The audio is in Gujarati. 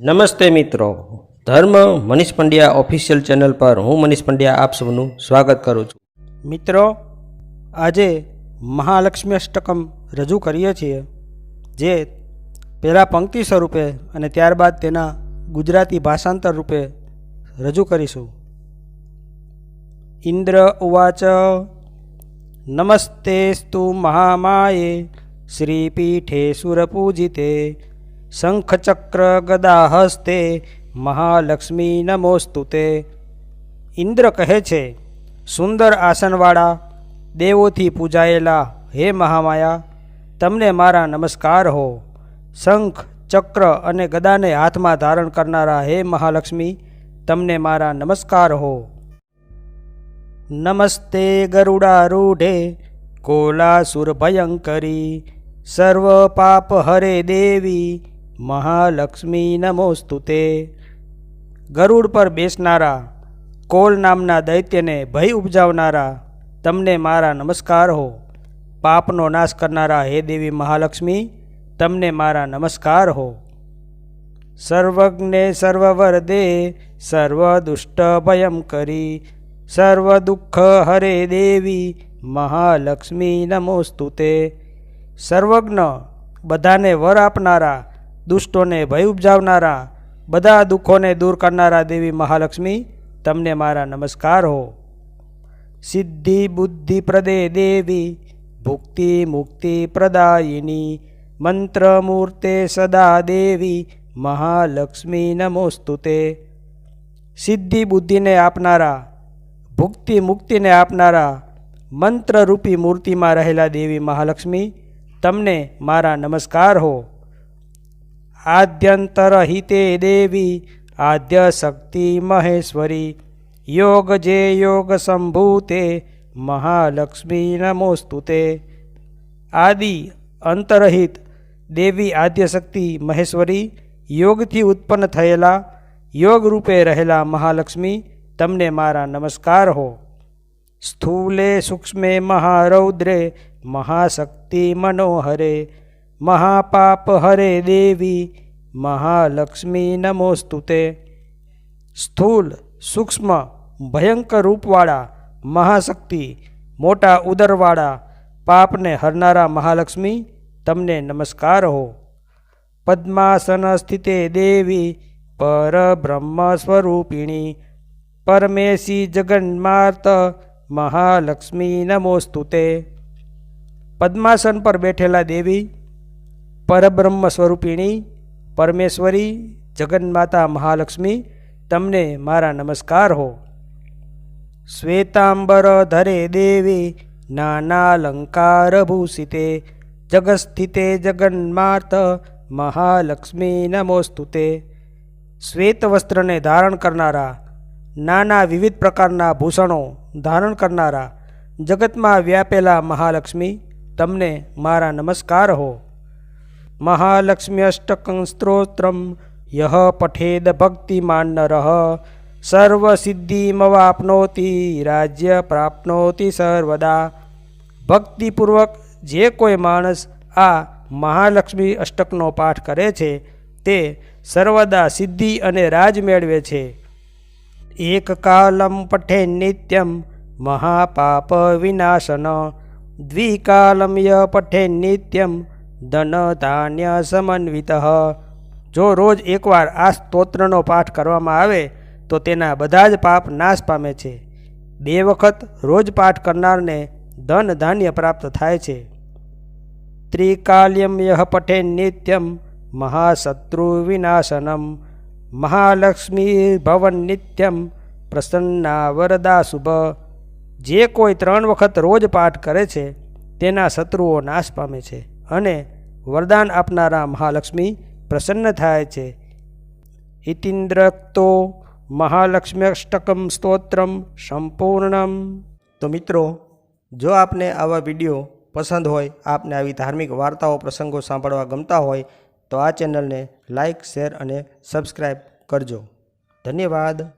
નમસ્તે મિત્રો. ધર્મ મનીષ પંડ્યા ઓફિશિયલ ચેનલ પર હું મનીષ પંડ્યા આપ સૌનું સ્વાગત કરું છું. મિત્રો, આજે મહાલક્ષ્મી અષ્ટકમ રજૂ કરીએ છીએ, જે પહેલાં પંક્તિ સ્વરૂપે અને ત્યારબાદ તેના ગુજરાતી ભાષાંતર રૂપે રજૂ કરીશું. ઇન્દ્ર ઉવાચ, નમસ્તેસ્તુ મહામાયે, શ્રીપીઠે સુરપૂજિતે શંખચક્ર ગદાહસ્તે મહાલક્ષ્મી નમોસ્તુ તે. ઇન્દ્ર કહે છે, સુંદર આસનવાળા, દેવોથી પૂજાયેલા હે મહામાયા, તમને મારા નમસ્કાર હો. શંખ, ચક્ર અને ગદાને હાથમાં ધારણ કરનારા હે મહાલક્ષ્મી, તમને મારા નમસ્કાર હો. નમસ્તે ગરુડારૂઢે કોલાસુર ભયંકરી સર્વ પાપ હરે દેવી મહાલક્ષ્મી નમોસ્તુ તે. ગરુડ પર બેસનારા, કોલ નામના દૈત્યને ભય ઉપજાવનારા, તમને મારા નમસ્કાર હો. પાપનો નાશ કરનારા હે દેવી મહાલક્ષ્મી, તમને મારા નમસ્કાર હો. સર્વજ્ઞે સર્વવરદે સર્વ દુષ્ટ ભયમ કરી સર્વ દુઃખ હરે દેવી મહાલક્ષ્મી નમોસ્તુ તે. સર્વજ્ઞ બધાને વર આપનારા દુષ્ટોને ભય ઉપજાવનારા, બધા દુઃખોને દૂર કરનારા દેવી મહાલક્ષ્મી, તમને મારા નમસ્કાર હો. સિદ્ધિ બુદ્ધિ પ્રદે દેવી, ભુક્તિ મુક્તિ પ્રદાયિની મંત્રમૂર્તે સદા દેવી, મહાલક્ષ્મી નમોસ્તુ તે. સિદ્ધિ બુદ્ધિને આપનારા, ભુક્તિ મુક્તિને આપનારા મંત્રરૂપી મૂર્તિમાં રહેલા દેવી મહાલક્ષ્મી, તમને મારા નમસ્કાર હો. આદ્યંતર હિતે દેવી આદ્ય શક્તિ મહેશ્વરી યોગ જે યોગ સંભૂતે મહાલક્ષ્મી નમોસ્તુ તે આદિ અંતરહિત દેવી આદ્યશક્તિ મહેશ્વરી યોગથી ઉત્પન્ન થયેલા, યોગ રૂપે રહેલા મહાલક્ષ્મી, તમને મારા નમસ્કાર હો. સ્થૂલે સૂક્ષ્મે મહારૌદ્રે, મહાશક્તિ મનોહરે મહાપાપ હરે દેવી, મહાલક્ષ્મી નમોસ્તુ તે. સ્થૂલ, સૂક્ષ્મ, ભયંકર રૂપવાળા, મહાશક્તિ, મોટા ઉદરવાળા, પાપને હરનારા મહાલક્ષ્મી, તમને નમસ્કાર હો. પદ્માસન સ્થિતે દેવી, પરબ્રહ્મ સ્વરૂપિણી, પરમેશી જગન્માર્ત, મહાલક્ષ્મી નમોસ્તુ તે. પદ્માસન પર બેઠેલા દેવી પરબ્રહ્મ સ્વરૂપિણી, પરમેશ્વરી, જગન્માતા મહાલક્ષ્મી, તમને મારા નમસ્કાર હો. શ્વેતાંબર ધરે દેવી નાનાલંકાર ભૂષિતે જગસ્થિતે જગન્માત મહાલક્ષ્મી નમોસ્તુતે. શ્વેત વસ્ત્રને ધારણ કરનારા, નાના વિવિધ પ્રકારના ભૂષણો ધારણ કરનારા, જગતમાં વ્યાપેલા મહાલક્ષ્મી, તમને મારા નમસ્કાર હો. મહાલક્ષ્મી અષ્ટકં સ્ત્રોત્રમ યહ પઠેદ ભક્તિમાન નરઃ સર્વસિદ્ધિમવાપ્નોતિ રાજ્ય પ્રાપ્નોતિ સર્વદા ભક્તિપૂર્વક જે કોઈ માણસ આ મહાલક્ષ્મી અષ્ટકનો પાઠ કરે છે તે સર્વદા સિદ્ધિ અને રાજ મેળવે છે એક કાલમ પઠે નિત્યમ મહાપાપ વિનાશન દ્વિકાલમ ય પઠે નિત્યમ ધન ધાન્ય સમન્વિત જો રોજ એકવાર આ સ્તોત્રનો પાઠ કરવામાં આવે, તો તેના બધા જ પાપ નાશ પામે છે. બે વખત રોજ પાઠ કરનારને ધન ધાન્ય પ્રાપ્ત થાય છે. ત્રિકાલ્યમ યહ પઠે નિત્યમ મહાશત્રુ વિનાશનમ મહાલક્ષ્મી ભવન નિત્યમ પ્રસન્ના વરદા શુભ। જે કોઈ ત્રણ વખત રોજ પાઠ કરે છે, તેના શત્રુઓ નાશ પામે છે। અને વરદાન આપનારા મહાલક્ષ્મી પ્રસન્ન થાય છે. ઇતિન્દ્રક્તો મહાલક્ષ્મી અષ્ટકમ સ્તોત્રમ સંપૂર્ણમ. તો મિત્રો, જો આપને આવા વીડિયો પસંદ હોય, આપને આવી ધાર્મિક વાર્તાઓ, પ્રસંગો સાંભળવા ગમતા હોય, તો આ ચેનલને લાઈક, શેર અને સબસ્ક્રાઈબ કરજો. ધન્યવાદ.